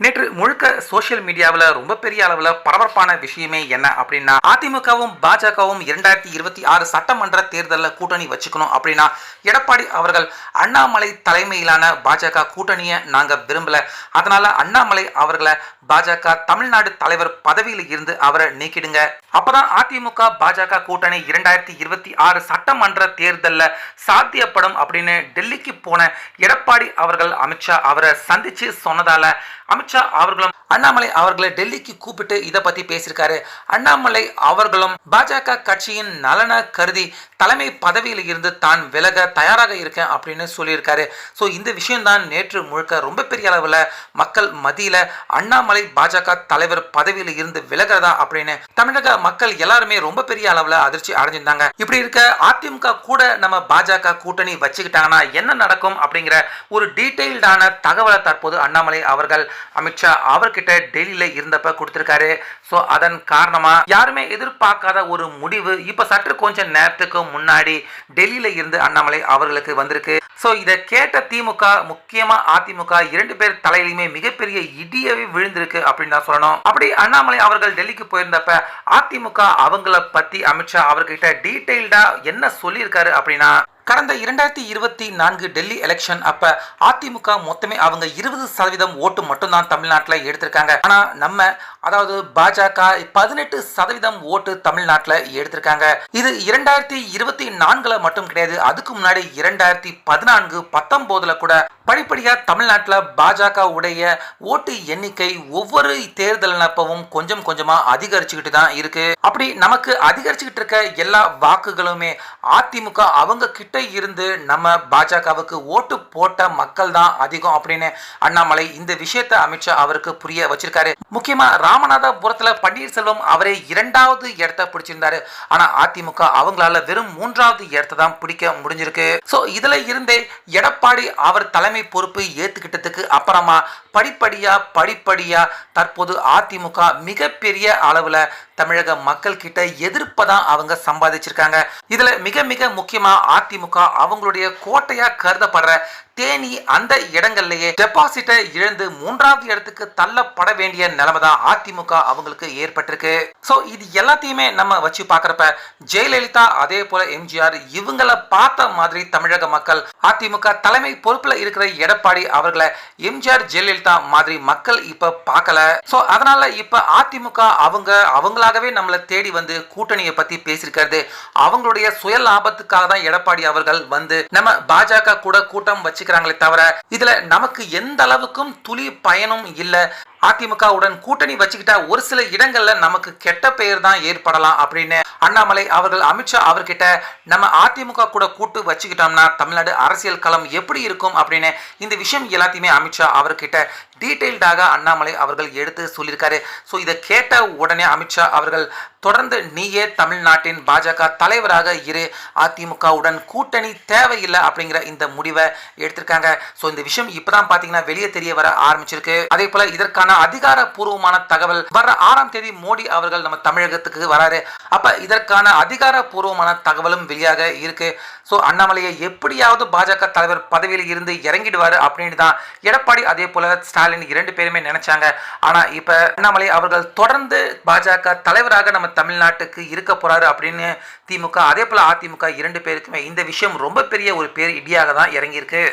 நேற்று முழுக்க சோசியல் மீடியாவில் ரொம்ப பெரிய அளவில் பரபரப்பான விஷயமே என்ன அப்படின்னா அதிமுகவும் பாஜகவும் இரண்டாயிரத்தி இருபத்தி ஆறு சட்டமன்ற தேர்தலில் கூட்டணி வச்சுக்கணும் அப்படின்னா எடப்பாடி அவர்கள் அண்ணாமலை தலைமையிலான பாஜக கூட்டணியை நாங்கள் விரும்பல. அதனால அண்ணாமலை அவர்களை பாஜக தமிழ்நாடு தலைவர் பதவியில் இருந்து அவரை நீக்கிடுங்க. அப்பதான் அதிமுக பாஜக கூட்டணி இரண்டாயிரத்தி இருபத்தி ஆறு சட்டமன்ற தேர்தலில் சாத்தியப்படும் அப்படின்னு டெல்லிக்கு போன எடப்பாடி அவர்கள் அமித்ஷா அவரை சந்திச்சு சொன்னதால அமித்ஷா அவர்களும் அண்ணாமலை அவர்களை டெல்லிக்கு கூப்பிட்டு இதை பத்தி பேசியிருக்காரு. அண்ணாமலை அவர்களும் பாஜக கட்சியின் நலன கருதி தலைமை பதவியில் இருந்து தான் விலக தயாராக இருக்கேன் அப்படின்னு சொல்லியிருக்காரு. ஸோ இந்த விஷயம்தான் நேற்று முழுக்க ரொம்ப பெரிய அளவில் மக்கள் மத்தியில் அண்ணாமலை பாஜக தலைவர் பதவியில் இருந்து விலகிறதா அப்படின்னு தமிழக மக்கள் எல்லாருமே ரொம்ப பெரிய அளவில் அதிர்ச்சி அடைஞ்சிருந்தாங்க. இப்படி இருக்க அதிமுக கூட நம்ம பாஜக கூட்டணி வச்சுக்கிட்டாங்கன்னா என்ன நடக்கும் அப்படிங்கிற ஒரு டீட்டெயில்டான தகவலை தற்போது அண்ணாமலை அவர்கள் அமித்ஷா அவர்கிட்ட கிட்ட டெல்லியில இருந்தப்ப கொடுத்திருக்காரு. ஸோ அதன் காரணமா யாருமே எதிர்பார்க்காத ஒரு முடிவு இப்ப சற்று கொஞ்சம் நேரத்துக்கு முன்னாடி டெல்லியில இருந்து அண்ணாமலை அவர்களுக்கு வந்திருக்கு. ஸோ இதை கேட்ட திமுக முக்கியமா அதிமுக இரண்டு பேர் தலையிலுமே மிகப்பெரிய இடியவே விழுந்திருக்கு அப்படின்னு தான் சொல்லணும். அப்படி அண்ணாமலை அவர்கள் டெல்லிக்கு போயிருந்தப்ப அதிமுக அவங்கள பத்தி அமித்ஷா அவர்கிட்ட டீட்டெயில்டா என்ன சொல்லியிருக்காரு அப்படின்னா கடந்த இரண்டாயிரத்தி இருபத்தி நான்கு டெல்லி எலெக்ஷன் அப்ப அதிமுக மொத்தமே அவங்க இருபது சதவீதம் ஓட்டு மட்டும்தான் தமிழ்நாட்டில் எடுத்திருக்காங்க. ஆனா நம்ம அதாவது பாஜக பதினெட்டு சதவீதம் ஓட்டு தமிழ்நாட்டில் எடுத்திருக்காங்க. இது இரண்டாயிரத்தி இருபத்தி நான்குல மட்டும் கிடையாது அதுக்கு முன்னாடி இரண்டாயிரத்தி பதினான்கு பத்தொன்பதுல கூட படிப்படியா தமிழ்நாட்டில் பாஜக உடைய ஓட்டு எண்ணிக்கை ஒவ்வொரு தேர்தல் நப்பவும் கொஞ்சம் கொஞ்சமா அதிகரிச்சுக்கிட்டு தான் இருக்கு. அப்படி நமக்கு அதிகரிச்சுக்கிட்டு இருக்க எல்லா வாக்குகளுமே அதிமுக அவங்க கிட்ட இருந்து நம்ம பாஜகவுக்கு ஓட்டு போட்ட மக்கள் தான் அதிகம் அப்படின்னு அண்ணாமலை இந்த விஷயத்தை அமித்ஷா அவருக்கு புரிய வச்சிருக்காரு. முக்கியமா ராமநாதபுரத்துல பன்னீர்செல்வம் அவரே இரண்டாவது இடத்த பிடிச்சிருந்தாரு. ஆனா அதிமுக அவங்களால வெறும் மூன்றாவது இடத்தை தான் பிடிக்க முடிஞ்சிருக்கு. சோ இதுல இருந்தே எடப்பாடி அவர் தலைமை பொறுப்பு ஏத்துக்கிட்டதுக்கு அப்புறமா படிப்படியா படிப்படியா தற்போது அதிமுக மிகப்பெரிய அளவுல தமிழக மக்கள் கிட்ட எதிர்ப்பை தான் அவங்க சம்பாதிச்சிருக்காங்க. இதுல மிக மிக முக்கியமா அதிமுக அவங்களுடைய கோட்டையா கருதப்படுற தேனி அந்த இடங்கள்லயே டெபாசிட்டை இழந்து மூன்றாவது இடத்துக்கு தள்ளப்பட வேண்டிய நிலைமை தான் அதிமுக அவங்களுக்கு ஏற்பட்டிருக்கு. ஸோ இது எல்லாத்தையுமே நம்ம வச்சு பார்க்குறப்ப ஜெயலலிதா அதே போல எம்ஜிஆர் இவங்களை பார்த்த மாதிரி தமிழக மக்கள் அதிமுக தலைமை பொறுப்புல இருக்கிற எடப்பாடி அவர்களை எம்ஜிஆர் ஜெயலலிதா மாதிரி மக்கள் இப்ப பார்க்கல. ஸோ அதனால இப்ப அதிமுக அவங்க நாளாகவே நம்மளை தேடி வந்து கூட்டணியை பத்தி பேசியிருக்கிறது. அவங்களுடைய சுய லாபத்துக்காக தான் எடப்பாடி அவர்கள் வந்து நம்ம பாஜக கூட கூட்டம் வச்சுக்கிறாங்களே தவிர இதுல நமக்கு எந்த அளவுக்கும் துளி பயனும் இல்லை. அதிமுகவுடன் கூட்டணி வச்சுக்கிட்டா ஒரு சில இடங்கள்ல நமக்கு கெட்ட பெயர் தான் ஏற்படலாம் அப்படின்னு அண்ணாமலை அவர்கள் அமித்ஷா அவர்கிட்ட நம்ம அதிமுக கூட கூட்டு வச்சுக்கிட்டோம்னா தமிழ்நாடு அரசியல் களம் எப்படி இருக்கும் அப்படின்னு இந்த விஷயம் எல்லாத்தையுமே அமித்ஷா அவர்கிட்ட டீட்டெயில்டாக அண்ணாமலை அவர்கள் எடுத்து சொல்லியிருக்காரு. ஸோ இதை கேட்ட உடனே அமித்ஷா அவர்கள் தொடர்ந்து நீயே தமிழ்நாட்டின் பாஜக தலைவராக இரு. அதிமுகவுடன் கூட்டணி தேவையில்லை அப்படிங்கிற இந்த முடிவை எடுத்திருக்காங்க. ஸோ இந்த விஷயம் இப்பதான் பார்த்தீங்கன்னா வெளியே தெரிய வர ஆரம்பிச்சிருக்கு. அதே போல இதற்கான அதிகாரப்பூர்வமான தகவல் வர ஆறாம் தேதி மோடி அவர்கள் நம்ம தமிழகத்துக்கு வராரு. அப்ப இதற்கான அதிகாரப்பூர்வமான தகவலும் வெளியாக இருக்கு. ஸோ அண்ணாமலையை எப்படியாவது பாஜக தலைவர் பதவியில் இருந்து இறங்கிடுவாரு அப்படின்னு தான் எடப்பாடி அதே போல ஸ்டாலின் இரண்டு பேருமே நினைச்சாங்க. ஆனா இப்ப அண்ணாமலை அவர்கள் தொடர்ந்து பாஜக தலைவராக நம்ம தமிழ்நாட்டுக்கு இருக்க போறாரு அப்படின்னு திமுக அதே போல அதிமுக இரண்டு பேருக்குமே இந்த விஷயம் ரொம்ப பெரிய ஒரு பேர் இடியாக தான் இறங்கியிருக்கு.